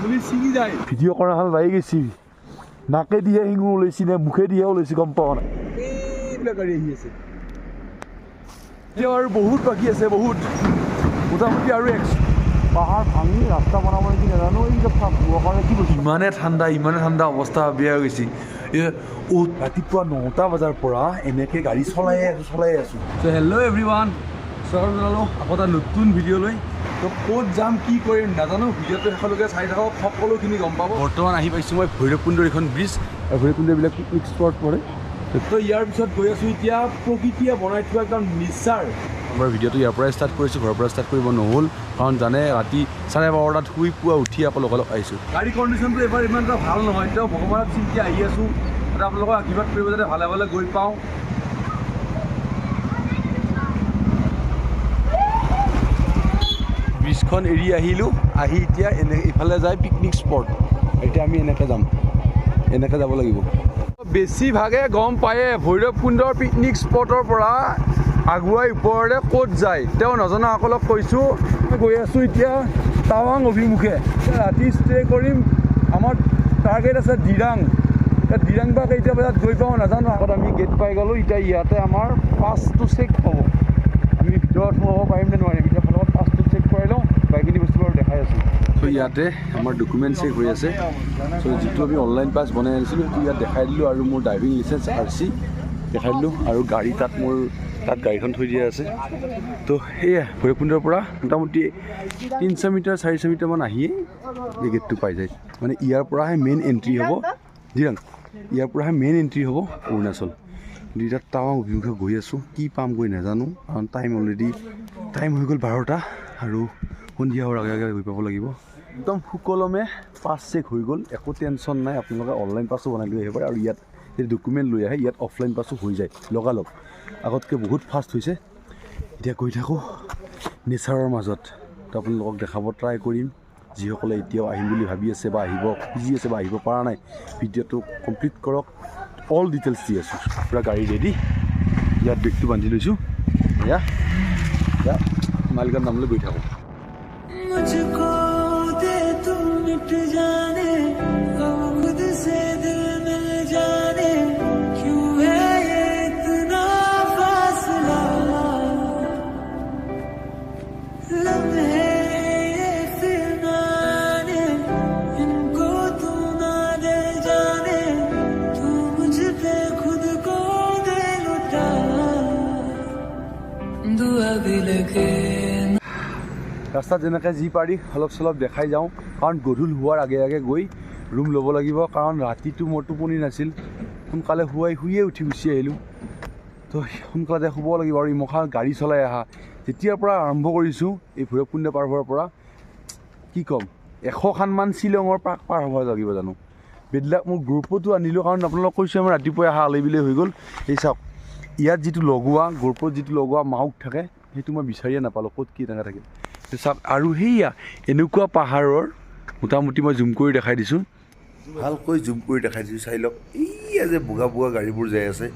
ছাগলী ছিঙি যায়। ভিডিঅ' কৰা হাল বাঢ়ি গৈছি। নাকেদিহে শিঙু ওলাইছি নে মুখেদিহে ওলাইছি গম পাওঁ নাই। এইবিলাক গাড়ী আহি আছে। এতিয়াও আৰু বহুত বাকী আছে বহুত। মোটামুটি আৰু এক পাহাৰ ভাঙি ৰাস্তা বনাব নেকি নাজানো এই কাৰণে কি কৈছোঁ ইমানে ঠাণ্ডা ইমানে ঠাণ্ডা অৱস্থা বেয়া হৈ গৈছে। ৰাতিপুৱা নটা বজাৰ পৰা এনেকৈ গাড়ী চলায়ে আছোঁ চলায়ে আছোঁ। চ' হেল্ল' এভৰি ওৱান স্বাগতম জনালোঁ আকৌ এটা নতুন ভিডিঅ' লৈ তো ক'ত যাম কি কৰিম নাজানো। ভিডিঅ'টো শেষলৈকে চাই থাকক সকলোখিনি গম পাব। বৰ্তমান আহি পাইছোঁ মই ভৈৰৱকুণ্ডৰ এইখন ব্ৰিজ আৰু ভৈৰৱকুণ্ড এইবিলাক পিকনিক স্পট পৰে তো ইয়াৰ পিছত গৈ আছোঁ এতিয়া প্ৰকৃতিয়ে বনাই থোৱা একদম নিচাৰ। আমাৰ ভিডিঅ'টো ইয়াৰ পৰাই ষ্টাৰ্ট কৰিছোঁ ঘৰৰ পৰা ষ্টাৰ্ট কৰিব নহ'ল। কাৰণ জানে ৰাতি চাৰে বাৰটাত শুই পুৱা উঠি আকৌ লগালগ আহিছোঁ। গাড়ী কণ্ডিশ্যনটো এবাৰ ইমান এটা ভাল নহয়। তেওঁ ভগৱানক চিন্তি আহি আছোঁ। আপোনালোকক আশীৰ্বাদ কৰিব যাতে ভালে ভালে গৈ পাওঁ। ব্ৰিজখন এৰি আহিলোঁ, আহি এতিয়া এনে ইফালে যায় পিকনিক স্পট এতিয়া আমি এনেকৈ যাম, এনেকৈ যাব লাগিব। বেছিভাগে গম পায়ে ভৈৰৱকুণ্ডৰ পিকনিক স্পটৰ পৰা আগুৱাই ওপৰলৈ ক'ত যায়, তেওঁ নজনাসকলক কৈছোঁ। গৈ আছোঁ এতিয়া টাৱাং অভিমুখে। ৰাতি ষ্টে' কৰিম, আমাৰ টাৰ্গেট আছে এতিয়া ডিৰাং বা কেইটা বজাত গৈ পাওঁ নাজানো, আগত আমি গেট পাই গ'লোঁ, এতিয়া ইয়াতে আমাৰ পাছটো চেক হ'ব। আমি ভিতৰত সোমাব পাৰিম নে নোৱাৰিম? ইয়াতে আমাৰ ডকুমেণ্ট চেক হৈ আছে। চ' যিটো আমি অনলাইন পাছ বনাই আনিছিলোঁ সেইটো ইয়াত দেখাই দিলোঁ আৰু মোৰ ড্ৰাইভিং লাইচেঞ্চ আৰ চি দেখাই দিলোঁ আৰু গাড়ী তাত মোৰ তাত গাড়ীখন থৈ দিয়া আছে। তো সেয়া ভৈৰৱকুণ্ডৰ পৰা মোটামুটি তিনিশ মিটাৰ চাৰিশ মিটাৰমান আহিয়ে এই গেটটো পাই যায়। মানে ইয়াৰ পৰাহে মেইন এণ্ট্ৰি হ'ব। জিৰাং ইয়াৰ পৰাহে মেইন এণ্ট্ৰি হ'ব অৰুণাচল। কিন্তু এতিয়া টাৱাং অভিমুখে গৈ আছোঁ কি পাম গৈ নাজানো কাৰণ টাইম অলৰেডি টাইম হৈ গ'ল বাৰটা আৰু সন্ধিয়া হোৱাৰ আগে আগে গৈ পাব লাগিব। একদম সুকলমে পাছ চেক হৈ গ'ল। একো টেনশ্যন নাই আপোনালোকে অনলাইন পাছো বনাই লৈ আহিব পাৰে আৰু ইয়াত যদি ডকুমেণ্ট লৈ আহে ইয়াত অফলাইন পাছো হৈ যায় লগালগ। আগতকৈ বহুত ফাষ্ট হৈছে। এতিয়া গৈ থাকোঁ নেচাৰৰ মাজত। আপোনালোকক দেখাব ট্ৰাই কৰিম। যিসকলে এতিয়াও আহিম বুলি ভাবি আছে বা আহিব খুজি আছে বা আহিব পৰা নাই ভিডিঅ'টো কমপ্লিট কৰক। অল ডিটেইলছ দি আছোঁ। পূৰা গাড়ী ৰেডি ইয়াত বেগটো বান্ধি লৈছোঁ। এয়া এয়া মালিকৰ নামলৈ গৈ থাকোঁ। मिट जाने हम खुद से दिल मिल जाने क्यों है ये इतना फासला लम्हे ये फिरनाने इनको तू ना दे जाने तू मुझ पे खुद को दे लुटा दुआ भी लगे ৰাস্তাত যেনেকৈ যি পাৰি অলপ চলপ দেখাই যাওঁ কাৰণ গধূল হোৱাৰ আগে আগে গৈ ৰুম ল'ব লাগিব কাৰণ ৰাতিটো মোৰ টোপনি নাছিল। সোনকালে শুৱাই শুইয়ে উঠি গুচি আহিলোঁ। তো সোনকালে শুব লাগিব আৰু ইমখা গাড়ী চলাই অহা যেতিয়াৰ পৰা আৰম্ভ কৰিছোঁ এই ভৈৰৱকুণ্ড পাৰ হোৱাৰ পৰা কি ক'ম? এশখানমান শ্বিলঙৰ পাক পাৰ হ'ব লাগিব জানো? বেদলাক মোৰ গ্ৰুপতো আনিলোঁ কাৰণ আপোনালোকক কৈছোঁ আমাৰ ৰাতিপুৱাই অহা আলিবিলি হৈ গ'ল। এই চাওক ইয়াত যিটো লগোৱা গ্ৰুপত যিটো লগোৱা মাউক থাকে সেইটো মই বিচাৰিয়ে নাপালোঁ। ক'ত কি তেনেকৈ থাকে? চাওক আৰু সেয়া এনেকুৱা পাহাৰৰ মোটামুটি মই জুম কৰি দেখাই দিছোঁ। ভালকৈ জুম কৰি দেখাই দিছোঁ। চাই লওক এইয়া যে বগা বগা গাড়ীবোৰ যাই আছে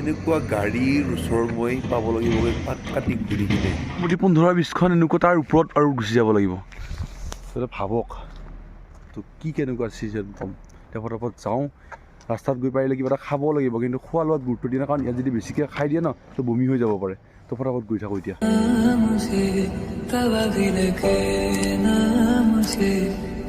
এনেকুৱা গাড়ীৰ ওচৰ মই পাব লাগিব পাক কাটি ঘূৰি কিনে। মোটামুটি পোন্ধৰ বিছখন এনেকুৱা তাৰ ওপৰত আৰু গুচি যাব লাগিব। ভাবক তো কি কেনেকুৱা চিজন পাম? এতিয়া ফটাফট যাওঁ ৰাস্তাত গৈ পাৰিলে কিবা এটা খাব লাগিব কিন্তু খোৱা লোৱাত গুৰুত্ব দিয়ে না কাৰণ ইয়াত যদি বেছিকৈ খাই দিয়ে ন তো বমি হৈ যাব পাৰে। তো ফটাফট গৈ থাকোঁ এতিয়া।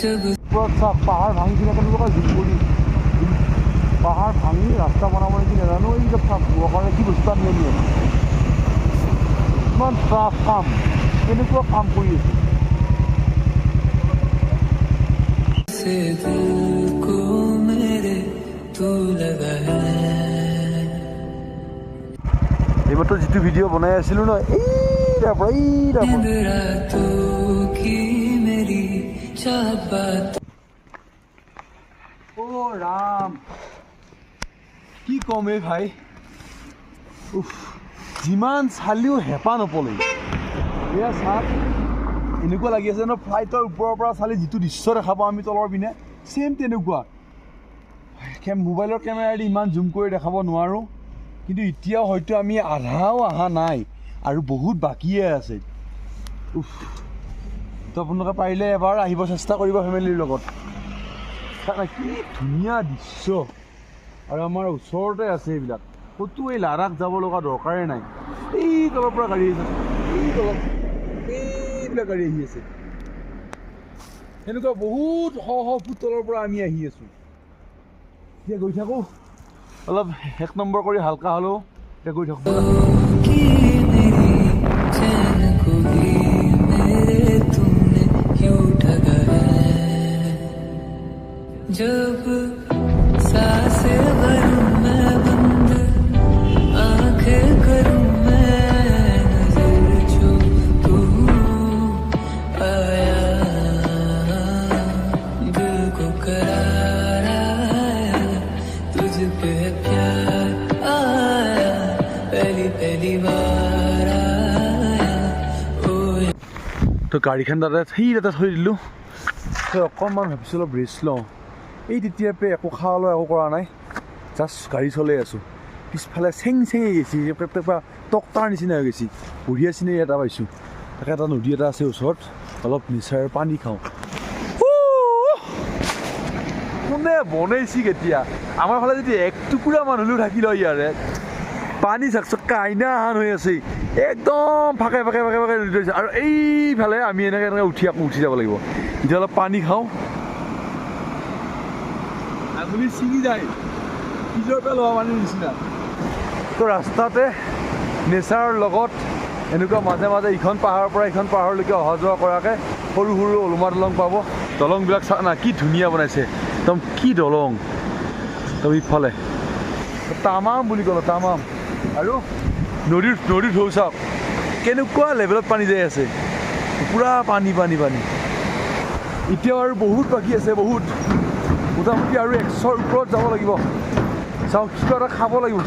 সব পাহাড় ভাঙছি না কেন ঝুলপুরি পাহাড় ভাঙি রাস্তা বানাবার কি নাজানো এই যে ওখানে কি বস্তু বুঝতাম নিয়ে ইমান চাফ কাম কেনেকুৱা কাম কৰি আছে এইবাৰতো যিটো ভিডিঅ' বনাই আছিলোঁ ন? এই পৰা এই পৰা ও রাম কি কমে ভাই উফ যিমান চালিও হেঁপাহ নপলে। এয়া চাহ এনেকুৱা লাগি আছে ন ফ্লাইটৰ ওপৰৰ পৰা চালে যিটো দৃশ্য দেখা পাওঁ আমি তলৰ পিনে ছেইম তেনেকুৱা। মোবাইলৰ কেমেৰাদি ইমান জুম কৰি দেখাব নোৱাৰোঁ। কিন্তু এতিয়াও হয়তো আমি আধাও অহা নাই আৰু বহুত বাকীয়ে আছে। উফ। আপোনালোকে পাৰিলে এবাৰ আহিব চেষ্টা কৰিব ফেমিলিৰ লগত। কি ধুনীয়া দৃশ্য। আৰু আমাৰ ওচৰতে আছে এইবিলাক। ক'তো এই লাডাখ যাব লগা দৰকাৰেই নাই। এই তলৰ পৰা গাড়ী আহিছে। এই তলত এইবিলাক গাড়ী আহি আছে। সেনেকুৱা বহুত শ শ ফুট তলৰ পৰা আমি আহি আছোঁ। এতিয়া গৈ থাকোঁ। অলপ এক নম্বৰ কৰি হালকা হ'লেও এতিয়া গৈ থাকোঁ। তো গাড়ীখন তাতে সেই তাতে থৈ দিলোঁ তই অকণমান ভাবিছোঁ অলপ ৰেষ্ট লওঁ এই তেতিয়াৰ পৰা একো খোৱা লোৱা একো কৰা নাই। জাষ্ট গাড়ী চলাই আছোঁ। পিছফালে চেং চেঙি গৈছে। পৰা টকটাৰ নিচিনা হৈ গৈছে। বঢ়িয়া চিনাৰী এটা পাইছোঁ। তাকে এটা নদী এটা আছে ওচৰত। অলপ নিচাৰ পানী খাওঁ। কোনে বনাইছে কেতিয়া? আমাৰ ফালে যদি এক টুকুৰা মান হ'লেও থাকি লয় ইয়াৰে। পানী চাক চক্কা আইনা আহান হৈ আছে। একদম ফাকে ফাকে ফাকে ফাকে আৰু এইফালে আমি এনেকৈ এনেকৈ উঠি আকৌ উঠি যাব লাগিব। এতিয়া অলপ পানী খাওঁ। আঙুলি ছিঙি যায়। নিজৰ পৰা লোৱা পানীৰ নিচিনা। তো ৰাস্তাতে নেচাৰৰ লগত এনেকুৱা মাজে মাজে ইখন পাহাৰৰ পৰা ইখন পাহাৰলৈকে অহা যোৱা কৰাকৈ সৰু সৰু ওলোমা দলং পাব। দলংবিলাক চা না কি ধুনীয়া বনাইছে। একদম কি দলং। একদম ইফালে। তামাম বুলি ক'লোঁ তামাম। আৰু নদীৰ নদীৰ ঢৌ চাওক। কেনেকুৱা লেভেলত পানী যাই আছে। পূৰা পানী পানী পানী। এতিয়াও আৰু বহুত বাকী আছে বহুত। মোটামুটি আৰু একশৰ ওপৰত যাব লাগিব। চাওক কিবা এটা খাব লাগিব।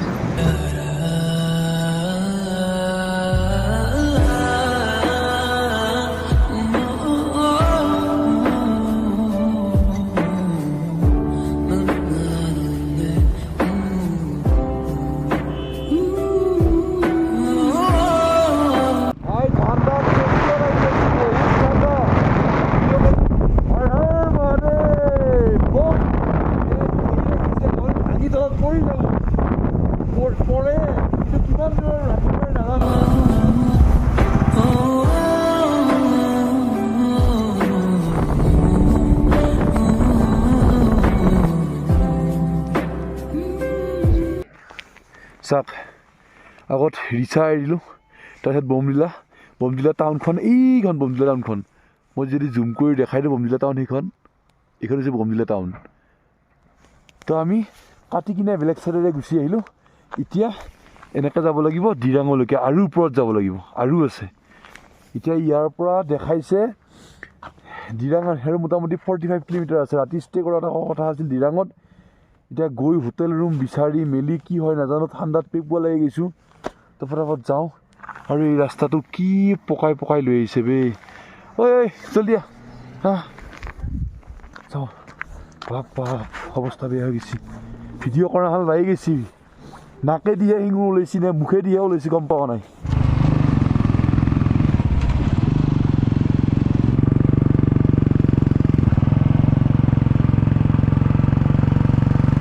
চাওক আগত ৰিচা এৰি দিলোঁ তাৰপিছত বমদিলা বমদিলা টাউনখন এইখন বমদিলা টাউনখন। মই যদি জুম কৰি দেখাই দিওঁ বমদিলা টাউন সেইখন এইখন হৈছে বমদিলা টাউন। তো আমি কাটি কিনে বেলেগ চাইডেৰে গুচি আহিলোঁ। এতিয়া এনেকৈ যাব লাগিব দিৰাঙলৈকে আৰু ওপৰত যাব লাগিব আৰু আছে। এতিয়া ইয়াৰ পৰা দেখাইছে দিৰাং আৰু মোটামুটি ফৰ্টি ফাইভ কিলোমিটাৰ আছে। ৰাতি ষ্টে' কৰা এটা কথা আছিল দিৰাঙত এতিয়া গৈ হোটেল ৰুম বিচাৰি মেলি কি হয় নাজানো ঠাণ্ডাত পেকবোৱা লাগি গৈছোঁ। তো ফটাফট যাওঁ। আৰু এই ৰাস্তাটো কি পকাই পকাই লৈ আহিছে বে। ঐ ঐ জলদি আহ হা যাওঁ। বাপ বাপ অৱস্থা বেয়া হৈ গৈছে। ভিডিঅ' কৰা হাল লাগি গৈছে। নাকেদিহে শিঙো ওলাইছে নে মুখেদিহে ওলাইছে গম পোৱা নাই।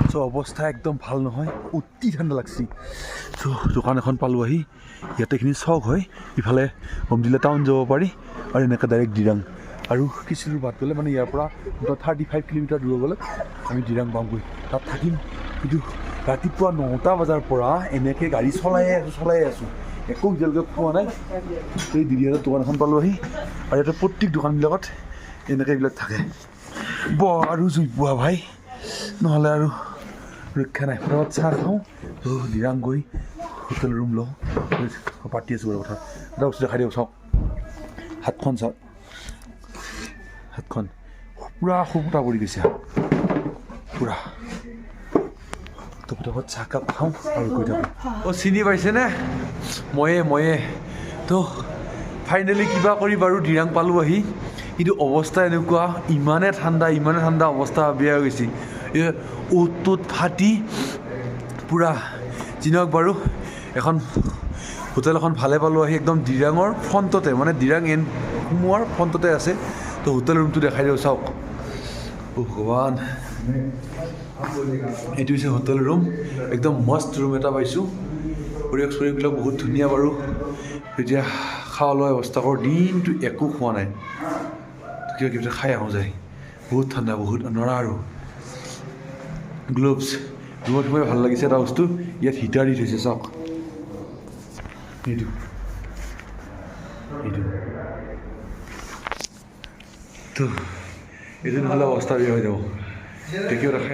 চ' অৱস্থা একদম ভালো নহয়, অতি ঠাণ্ডা লাগছি। চ' দোকান এখন পালোঁ আহি, ইয়াতে এইখিনি চক হয়, ইফালে হোমদিলা টাউন যাব পাৰি, আৰু এনেকৈ ডাইৰেক্ট দিৰাং। আৰু কিছু দূৰ বাদ গ'লে মানে ইয়াৰ পৰা থাৰ্টি ফাইভ কিলোমিটাৰ দূৰ গ'লে আমি দিৰাং পামগৈ তাত থাকিম। কিন্তু ৰাতিপুৱা নটা বজাৰ পৰা এনেকৈ গাড়ী চলায়ে আছোঁ চলায়ে আছোঁ। একো এতিয়ালৈকে খোৱা নাই। এই দিদিহঁতৰ দোকান এখন পালোঁ আহি। আৰু ইয়াতে প্ৰত্যেক দোকানবিলাকত এনেকৈ এইবিলাক থাকে। বৰ আৰু জুই পোৱা ভাই। নহ'লে আৰু ৰক্ষা নাই। ফটাফট চাহ খাওঁ। দিৰাং গৈ হোটেল ৰুম লওঁ। পাতি আছোঁ বাৰু কথা। এটা বস্তু দেখাই দিওঁ চাওক। হাতখন চাওক। হাতখন। পূৰা সুকুটা পৰি গৈছে। পূৰা। তো ফটাফট চাহকাপ খাওঁ আৰু গৈ থাকোঁ অঁ চিনি পাইছেনে ময়ে ময়ে। তো ফাইনেলি কিবা কৰি বাৰু দিৰাং পালোঁ আহি। কিন্তু অৱস্থা এনেকুৱা ইমানে ঠাণ্ডা ইমানে ঠাণ্ডা অৱস্থা বেয়া হৈ গৈছে। অ'ত ত'ত ফাটি পূৰা যি নহওক বাৰু এখন হোটেল এখন ভালে পালোঁ আহি একদম দিৰাঙৰ ফ্ৰণ্টতে মানে দিৰাং এন সোমোৱাৰ ফ্ৰণ্টতে আছে। তো হোটেল ৰুমটো দেখাই দিওঁ চাওক। ভগৱান। এইটো হৈছে হোটেল ৰুম একদম মস্ত ৰুম এটা পাইছোঁ। পৰিৱেশ চৰিৱেশবিলাক বহুত ধুনীয়া বাৰু। এতিয়া খোৱা লোৱা ব্যৱস্থা কৰোঁ দিনটো একো খোৱা নাই। কিবা কিবি খাই আহোঁ যায় বহুত ঠাণ্ডা বহুত নৰা আৰু। গ্ল'ভছ ৰুমত সোমাই ভাল লাগিছে এটা বস্তু ইয়াত হিটাৰ দি থৈছে চাওক। এইটো। এইটো। তো এইটো নহ'লে হৈ যাব। খাই